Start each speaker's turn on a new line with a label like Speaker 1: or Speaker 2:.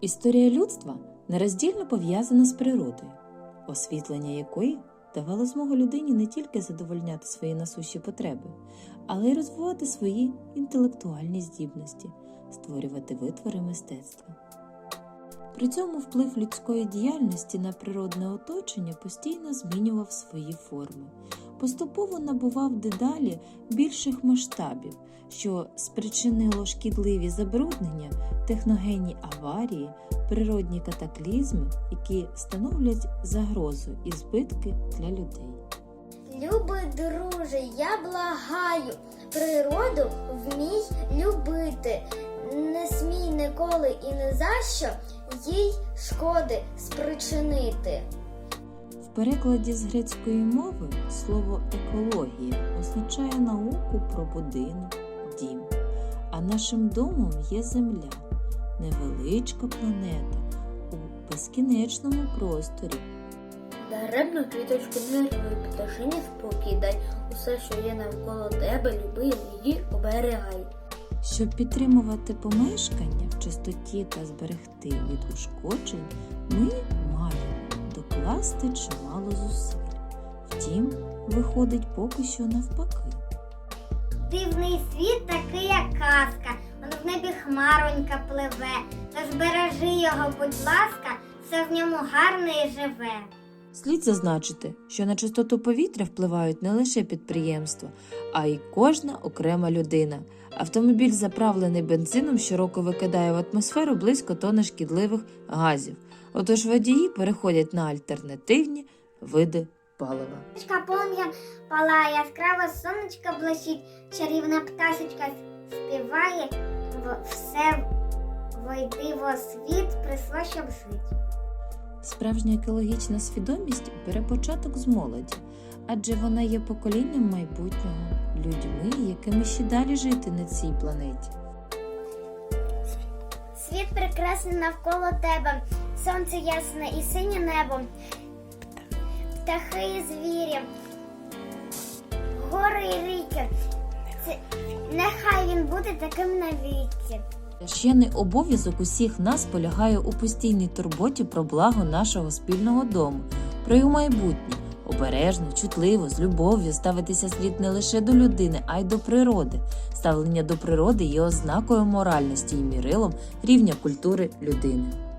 Speaker 1: Історія людства нероздільно пов'язана з природою, освітлення якої давало змогу людині не тільки задовольняти свої насущі потреби, але й розвивати свої інтелектуальні здібності, створювати витвори мистецтва. При цьому вплив людської діяльності на природне оточення постійно змінював свої форми, поступово набував дедалі більших масштабів, що спричинило шкідливі забруднення, техногенні аварії, природні катаклізми, які становлять загрозу і збитки для людей.
Speaker 2: Любий друже, я благаю, природу вмій любити. Не смій ніколи і не за що їй шкоди спричинити.
Speaker 1: В перекладі з грецької мови слово екологія означає науку про будинок, дім. А нашим домом є земля, невеличка планета у безкінечному просторі.
Speaker 2: Даремно квіточку не рви, пташині спокій дай. Усе, що є навколо тебе, люби її оберігай.
Speaker 1: Щоб підтримувати помешкання в чистоті та зберегти від ушкоджень, ми маємо докласти чимало зусиль. Втім, виходить поки що навпаки.
Speaker 2: Дивний світ такий, як казка, он в небі хмаронька пливе. Тож бережи його, будь ласка, все в ньому гарне і живе.
Speaker 1: Слід зазначити, що на чистоту повітря впливають не лише підприємства, а й кожна окрема людина. Автомобіль, заправлений бензином, щороку викидає в атмосферу близько тонни шкідливих газів. Отож водії переходять на альтернативні види палива.
Speaker 2: Полум'я палає, яскраво сонечко блищить, чарівна пташечка співає, все войди во світ, прийшло, щоб.
Speaker 1: Справжня екологічна свідомість бере початок з молоді, адже вона є поколінням майбутнього, людьми, якими ще далі жити на цій планеті.
Speaker 2: Світ прекрасний навколо тебе, сонце ясне і синє небо, птахи і звірі, гори і ріки. Нехай він буде таким навіки.
Speaker 1: Священний обов'язок усіх нас полягає у постійній турботі про благо нашого спільного дому, про його майбутнє, обережно, чутливо, з любов'ю ставитися слід не лише до людини, а й до природи. Ставлення до природи є ознакою моральності і мірилом рівня культури людини.